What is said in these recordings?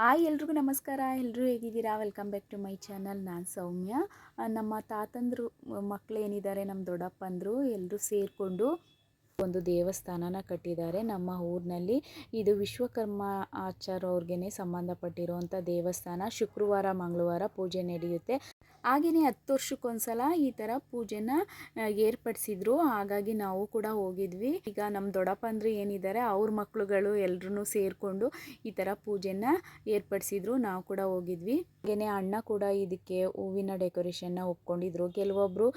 Hi ಎಲ್ರಿಗೂ ನಮಸ್ಕಾರ. ಎಲ್ಲರೂ ಹೇಗಿದ್ದೀರಾ? Welcome back to my channel ನಾನು ಸೌಮ್ಯ. ನಮ್ಮ ತಾತಂದರು ಮಕ್ಕಳು ಏನಿದ್ದಾರೆ ನಮ್ಮ ದೊಡ್ಡಪ್ಪಂದರು ಎಲ್ಲರೂ ಸೇರಿಕೊಂಡು ಒಂದು ದೇವಸ್ಥಾನನ ಕಟ್ಟಿದ್ದಾರೆ. ನಮ್ಮ ಊರಿನಲ್ಲಿ ಇದು ವಿಶ್ವಕರ್ಮ ಆಚಾರ ಅವ್ರಿಗೆ ಸಂಬಂಧಪಟ್ಟಿರುವಂಥ ದೇವಸ್ಥಾನ. ಶುಕ್ರವಾರ, ಮಂಗಳವಾರ ಪೂಜೆ ನಡೆಯುತ್ತೆ. ಹಾಗೆಯೇ ಹತ್ತು ವರ್ಷಕ್ಕೊಂದ್ಸಲ ಈ ಥರ ಪೂಜೆನ ಏರ್ಪಡಿಸಿದ್ರು. ಹಾಗಾಗಿ ನಾವು ಕೂಡ ಹೋಗಿದ್ವಿ. ಈಗ ನಮ್ಮ ದೊಡ್ಡಪ್ಪ ಅಂದರೆ ಏನಿದ್ದಾರೆ, ಅವ್ರ ಮಕ್ಕಳುಗಳು ಎಲ್ಲರೂ ಸೇರಿಕೊಂಡು ಈ ಥರ ಪೂಜೆನ ಏರ್ಪಡಿಸಿದ್ರು. ನಾವು ಕೂಡ ಹೋಗಿದ್ವಿ. ಹಾಗೆಯೇ ಅಣ್ಣ ಕೂಡ ಇದಕ್ಕೆ ಹೂವಿನ ಡೆಕೋರೇಷನ್ನ ಒಪ್ಕೊಂಡಿದ್ರು. ಕೆಲವೊಬ್ಬರು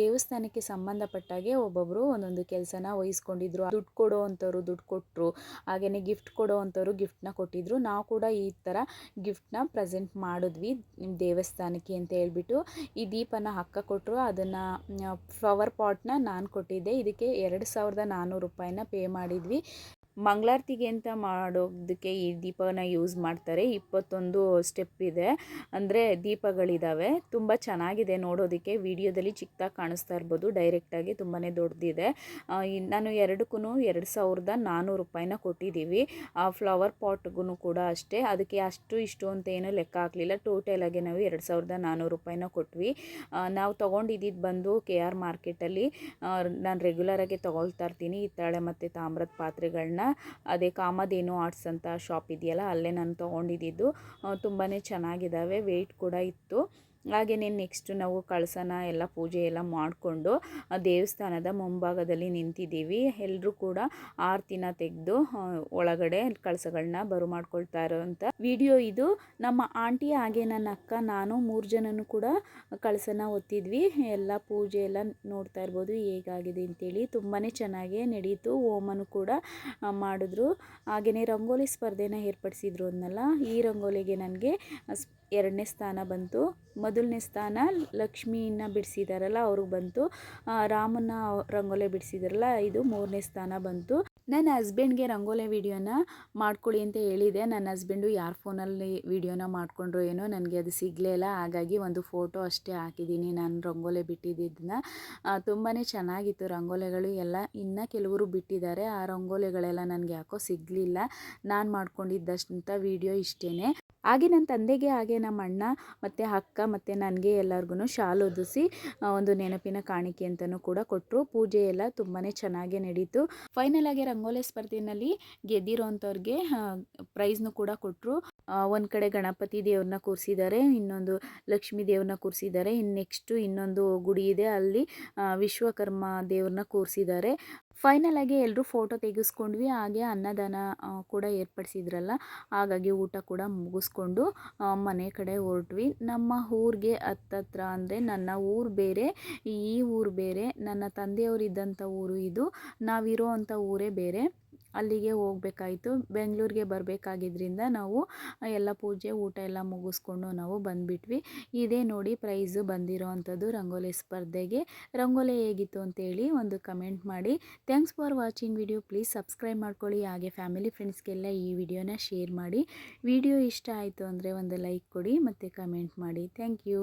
ದೇವಸ್ಥಾನಕ್ಕೆ ಸಂಬಂಧಪಟ್ಟಾಗೆ ಒಬ್ಬೊಬ್ಬರು ಒಂದೊಂದು ಕೆಲಸನ ವಹಿಸ್ಕೊಂಡಿದ್ರು. ದುಡ್ಡು ಕೊಡೋ ಅಂಥವ್ರು ದುಡ್ಡು ಕೊಟ್ಟರು ಹಾಗೆಯೇ ಗಿಫ್ಟ್ ಕೊಡೋ ಅಂಥವ್ರು ಗಿಫ್ಟ್ನ ಕೊಟ್ಟಿದ್ರು. ನಾವು ಕೂಡ ಈ ಥರ ಗಿಫ್ಟ್ನ ಪ್ರೆಸೆಂಟ್ ಮಾಡಿದ್ವಿ ದೇವಸ್ಥಾನಕ್ಕೆ ಅಂತ ಹೇಳ್ಬಿಟ್ಟು. ಈ ದೀಪನ ಹಕ್ಕ ಕೊಟ್ಟರು ಅದನ್ನು ಫ್ಲವರ್ ಪಾಟ್ನ ನಾನು ಕೊಟ್ಟಿದ್ದೆ. ಇದಕ್ಕೆ ಎರಡು ಸಾವಿರದ ನಾನ್ನೂರು ರೂಪಾಯಿನ ಪೇ ಮಾಡಿದ್ವಿ. ಮಂಗಳಾರತಿಗೆ ಅಂತ ಮಾಡೋದಕ್ಕೆ ಈ ದೀಪನ ಯೂಸ್ ಮಾಡ್ತಾರೆ. ಇಪ್ಪತ್ತೊಂದು ಸ್ಟೆಪ್ ಇದೆ. ಅಂದರೆ ದೀಪಗಳಿದ್ದಾವೆ ತುಂಬ ಚೆನ್ನಾಗಿದೆ ನೋಡೋದಕ್ಕೆ. ವಿಡಿಯೋದಲ್ಲಿ ಚಿಕ್ಕದಾಗಿ ಕಾಣಿಸ್ತಾ ಇರ್ಬೋದು. ಡೈರೆಕ್ಟಾಗಿ ತುಂಬಾ ದೊಡ್ಡದಿದೆ ನಾನು ಎರಡಕ್ಕೂ ಎರಡು ಸಾವಿರದ ನಾನ್ನೂರು ರೂಪಾಯಿನ ಕೊಟ್ಟಿದ್ದೀವಿ ಆ ಫ್ಲವರ್ ಪಾಟ್ಗೂ ಕೂಡ ಅಷ್ಟೇ. ಅದಕ್ಕೆ ಅಷ್ಟು ಇಷ್ಟು ಅಂತ ಏನೂ ಲೆಕ್ಕ ಹಾಕಲಿಲ್ಲ. ಟೋಟಲಾಗಿ ನಾವು ಎರಡು ಸಾವಿರದ ನಾನ್ನೂರು ರೂಪಾಯಿನ ಕೊಟ್ವಿ. ನಾವು ತೊಗೊಂಡಿದ್ದು ಬಂದು ಕೆ ಆರ್ ಮಾರ್ಕೆಟಲ್ಲಿ ನಾನು ರೆಗ್ಯುಲರಾಗಿ ತೊಗೊಳ್ತಾ ಇರ್ತೀನಿ. ಹಿತ್ತಾಳೆ ಮತ್ತು ತಾಮ್ರದ ಪಾತ್ರೆಗಳನ್ನ ಅದೇ ಕಾಮಧೇನು ಆರ್ಟ್ಸ್ ಅಂತ ಶಾಪ್ ಇದೆಯಲ್ಲ ಅಲ್ಲೇ ನಾನು ತೊಗೊಂಡಿದ್ದು. ತುಂಬಾ ಚೆನ್ನಾಗಿದ್ದಾವೆ ವೆಯ್ಟ್ ಕೂಡ ಇತ್ತು. ಹಾಗೆಯೇ ನೆಕ್ಸ್ಟು ನಾವು ಕಳಸನ, ಎಲ್ಲ ಪೂಜೆ ಎಲ್ಲ ಮಾಡಿಕೊಂಡು ದೇವಸ್ಥಾನದ ಮುಂಭಾಗದಲ್ಲಿ ನಿಂತಿದ್ದೀವಿ. ಎಲ್ಲರೂ ಕೂಡ ಆರತಿನ ತೆಗೆದು ಒಳಗಡೆ ಕಳಸಗಳನ್ನ ಬರು ಮಾಡ್ಕೊಳ್ತಾ ಇರೋವಂಥ ವಿಡಿಯೋ ಇದು. ನಮ್ಮ ಆಂಟಿ ಹಾಗೆ ನನ್ನ ಅಕ್ಕ, ನಾನು ಮೂರು ಜನನೂ ಕೂಡ ಕಳಸನ ಒತ್ತಿದ್ವಿ. ಎಲ್ಲ ಪೂಜೆ ಎಲ್ಲ ನೋಡ್ತಾ ಇರ್ಬೋದು, ಹೇಗಾಗಿದೆ ಅಂತೇಳಿ. ತುಂಬಾ ಚೆನ್ನಾಗೇ ನಡೀತು. ಓಮನು ಕೂಡ ಮಾಡಿದ್ರು. ಹಾಗೆಯೇ ರಂಗೋಲಿ ಸ್ಪರ್ಧೆನ ಏರ್ಪಡಿಸಿದ್ರು ಅದನ್ನೆಲ್ಲ ಈ ರಂಗೋಲಿಗೆ ನನಗೆ ಎರಡನೇ ಸ್ಥಾನ ಬಂತು. ಮೊದಲನೇ ಸ್ಥಾನ ಲಕ್ಷ್ಮಿನ ಬಿಡಿಸಿದಾರಲ್ಲ ಅವ್ರಿಗೆ ಬಂತು. ರಾಮನ ರಂಗೋಲೆ ಬಿಡಿಸಿದಾರಲ್ಲ, ಇದು ಮೂರನೇ ಸ್ಥಾನ ಬಂತು. ನನ್ನ ಹಸ್ಬೆಂಡ್ಗೆ ರಂಗೋಲೆ ವಿಡಿಯೋನ ಮಾಡ್ಕೊಳ್ಳಿ ಅಂತ ಹೇಳಿದೆ. ನನ್ನ ಹಸ್ಬೆಂಡು ಯಾರ ಫೋನಲ್ಲಿ ವೀಡಿಯೋನ ಮಾಡಿಕೊಂಡ್ರು ಏನೋ, ನನಗೆ ಅದು ಸಿಗಲೇ ಇಲ್ಲ. ಹಾಗಾಗಿ ಒಂದು ಫೋಟೋ ಅಷ್ಟೇ ಹಾಕಿದ್ದೀನಿ. ನಾನು ರಂಗೋಲೆ ಬಿಟ್ಟಿದ್ದನ್ನ ತುಂಬಾ ಚೆನ್ನಾಗಿತ್ತು ರಂಗೋಲೆಗಳು ಎಲ್ಲ. ಇನ್ನೂ ಕೆಲವರು ಬಿಟ್ಟಿದ್ದಾರೆ. ಆ ರಂಗೋಲೆಗಳೆಲ್ಲ ನನಗೆ ಯಾಕೋ ಸಿಗಲಿಲ್ಲ. ನಾನು ಮಾಡ್ಕೊಂಡಿದ್ದಷ್ಟಂಥ ವಿಡಿಯೋ ಇಷ್ಟೇ ಹಾಗೆ ನನ್ನ ತಂದೆಗೆ, ಹಾಗೆ ನಮ್ಮ ಅಣ್ಣ ಮತ್ತು ಅಕ್ಕ ಮತ್ತು ನನಗೆ ಎಲ್ಲರಿಗೂ ಶಾಲು ಒದಿಸಿ ಒಂದು ನೆನಪಿನ ಕಾಣಿಕೆ ಅಂತಲೂ ಕೂಡ ಕೊಟ್ಟರು ಪೂಜೆ ಎಲ್ಲ ತುಂಬಾ ಚೆನ್ನಾಗಿ ನಡೀತು. ಫೈನಲ್ ಆಗಿ ರಂಗೋಲಿ ಸ್ಪರ್ಧೆಯಲ್ಲಿ ಗೆದ್ದಿರೋಂಥವ್ರಿಗೆ ಪ್ರೈಸ್ನು ಕೂಡ ಕೊಟ್ಟರು ಒಂದು ಕಡೆ ಗಣಪತಿ ದೇವ್ರನ್ನ ಕೂರಿಸಿದ್ದಾರೆ ಇನ್ನೊಂದು ಲಕ್ಷ್ಮೀ ದೇವ್ರನ್ನ ಕೂರಿಸಿದ್ದಾರೆ ಇನ್ನು ನೆಕ್ಸ್ಟು ಇನ್ನೊಂದು ಗುಡಿ ಇದೆ, ಅಲ್ಲಿ ವಿಶ್ವಕರ್ಮ ದೇವ್ರನ್ನ ಕೂರಿಸಿದ್ದಾರೆ ಫೈನಲ್ ಎಲ್ಲರೂ ಫೋಟೋ ತೆಗೆಸ್ಕೊಂಡ್ವಿ, ಹಾಗೆ ಅನ್ನದಾನ ಕೂಡ ಏರ್ಪಡಿಸಿದ್ರಲ್ಲ, ಹಾಗಾಗಿ ಊಟ ಕೂಡ ಮುಗಿಸ್ಕೊಂಡು ಮನೆ ಕಡೆ ಹೊರಟ್ವಿ. ನಮ್ಮ ಊರಿಗೆ ಹತ್ತತ್ರ ಅಂದರೆ ನನ್ನ ಊರು ಬೇರೆ, ಈ ಊರು ಬೇರೆ, ನನ್ನ ತಂದೆಯವರಿದ್ದಂಥ ಊರು ಇದು ನಾವಿರೋ ಅಂಥ ಊರೇ ಬೇರೆ. ಅಲ್ಲಿಗೆ ಹೋಗ್ಬೇಕಾಯ್ತು. ಬೆಂಗಳೂರಿಗೆ ಬರಬೇಕಾಗಿದ್ರಿಂದ ನಾವು ಎಲ್ಲ ಪೂಜೆ ಊಟ ಎಲ್ಲ ಮುಗಿಸ್ಕೊಂಡು ನಾವು ಬಂದುಬಿಟ್ವಿ. ಇದೇ ನೋಡಿ ಪ್ರೈಸು ಬಂದಿರೋ ಅಂಥದ್ದು ರಂಗೋಲಿ ಸ್ಪರ್ಧೆಗೆ. ರಂಗೋಲಿ ಹೇಗಿತ್ತು ಅಂತೇಳಿ ಒಂದು ಕಮೆಂಟ್ ಮಾಡಿ. Thanks for watching video. Please subscribe ಮಾಡ್ಕೊಳ್ಳಿ. ಹಾಗೆ ಫ್ಯಾಮಿಲಿ ಫ್ರೆಂಡ್ಸ್ಗೆಲ್ಲ ಈ ವಿಡಿಯೋನ ಶೇರ್ ಮಾಡಿ. ವಿಡಿಯೋ ಇಷ್ಟ ಆಯಿತು ಅಂದರೆ ಒಂದು ಲೈಕ್ ಕೊಡಿ ಮತ್ತು ಕಮೆಂಟ್ ಮಾಡಿ. Thank you.